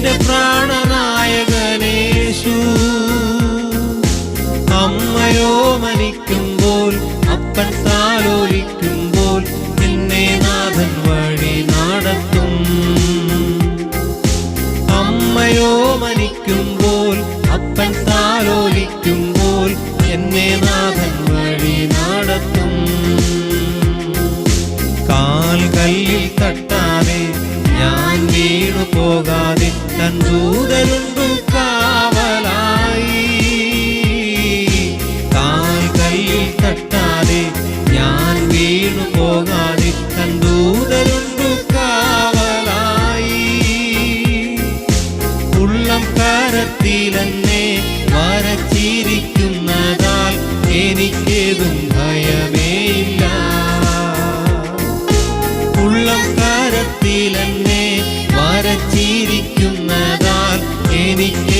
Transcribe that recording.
എന്റെ പ്രാണനായകനേശു. അമ്മയോ മരിക്കുമ്പോൾ അപ്പൻ താലോലിക്കുമ്പോൾ എന്നെ നാഥൻ വഴി നടത്തും. അമ്മയോ മരിക്കുമ്പോൾ അപ്പൻ താലോലിക്കുമ്പോൾ എന്നെ നാഥൻ വഴി നടത്തും. കാൽ കല്ലിൽ തട്ടാതെ ഞാൻ വീണു പോകാതെ തൻ കാവലായി. താൻ കയ്യിൽ തട്ടാതെ ഞാൻ വീണു പോകാതെ തൻ കാവലായി. ഉള്ളം കരത്തിലെന്നെ വരച്ചിരിക്കുന്നതാൽ എനിക്കേതും ഭയമേയില്ല. ഉള്ളം കരത്തിലെന്നെ വരച്ചിരിക്കുന്നതാൽ എനിക്കേതും